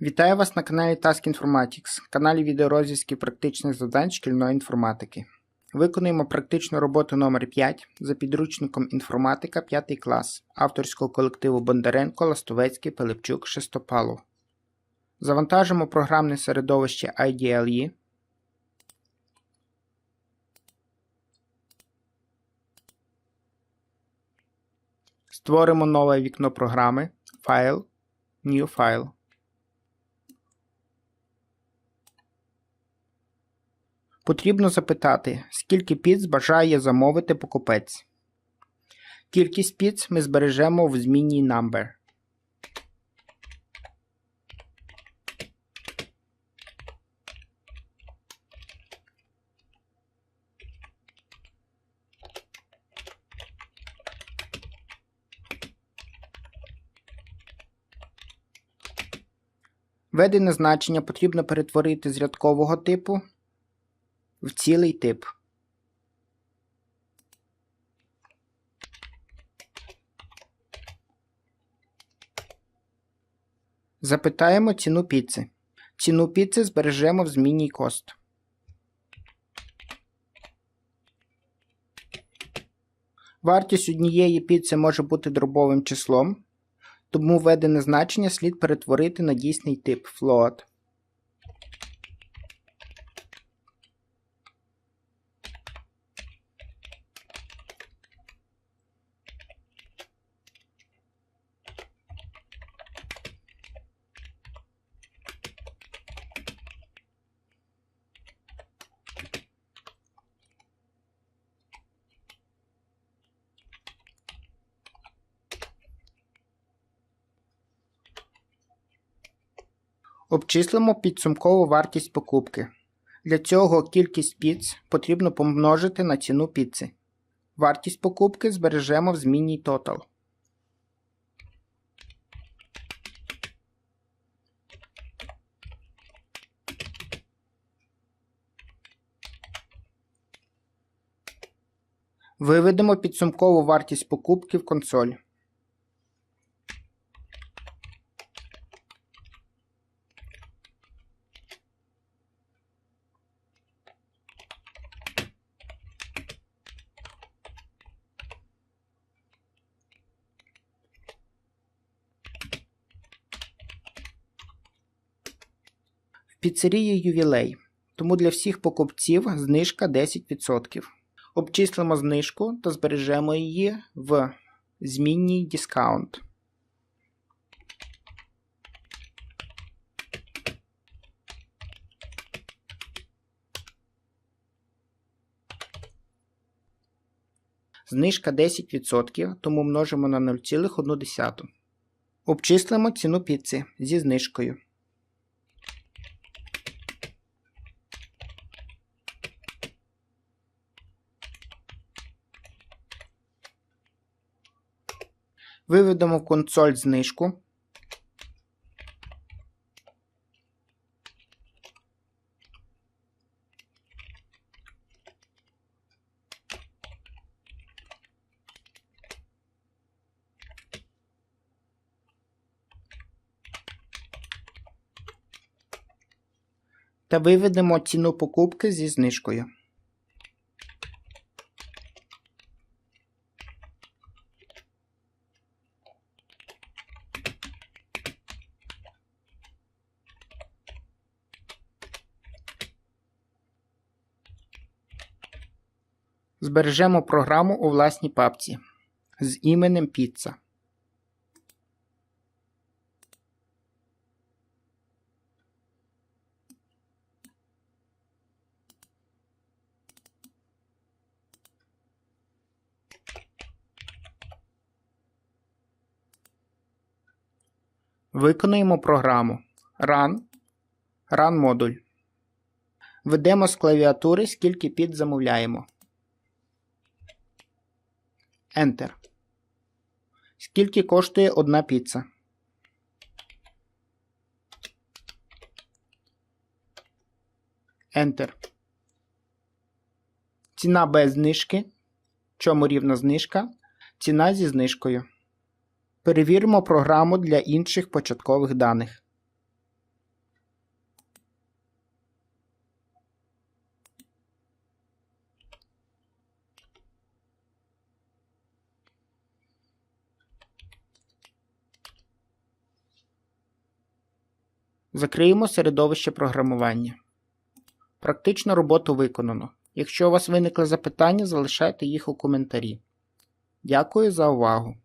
Вітаю вас на каналі Task Informatics, каналі відеорозв'язки практичних завдань шкільної інформатики. Виконуємо практичну роботу номер 5 за підручником інформатика 5 клас авторського колективу Бондаренко, Ластовецький, Пилипчук, Шестопалов. Завантажимо програмне середовище IDLE. Створимо нове вікно програми Файл, New File. Потрібно запитати, скільки піц бажає замовити покупець. Кількість піц ми збережемо в змінній number. Введене значення потрібно перетворити з рядкового типу в цілий тип. Запитаємо ціну піци. Ціну піци збережемо в змінній кост. Вартість однієї піци може бути дробовим числом, тому введене значення слід перетворити на дійсний тип float. Обчислимо підсумкову вартість покупки. Для цього кількість піц потрібно помножити на ціну піци. Вартість покупки збережемо в змінній total. Виведемо підсумкову вартість покупки в консоль. Піцерії ювілей, тому для всіх покупців знижка 10%. Обчислимо знижку та збережемо її в змінній дискаунт. Знижка 10%, тому множимо на 0,1. Обчислимо ціну піци зі знижкою. Виведемо консоль знижку. Та виведемо ціну покупки зі знижкою. Збережемо програму у власній папці з іменем Pizza. Виконуємо програму Run, Run модуль. Введемо з клавіатури, скільки піт замовляємо. Enter. Скільки коштує одна піца? Enter. Ціна без знижки. Чому рівна знижка? Ціна зі знижкою. Перевіримо програму для інших початкових даних. Закриємо середовище програмування. Практично роботу виконано. Якщо у вас виникли запитання, залишайте їх у коментарі. Дякую за увагу!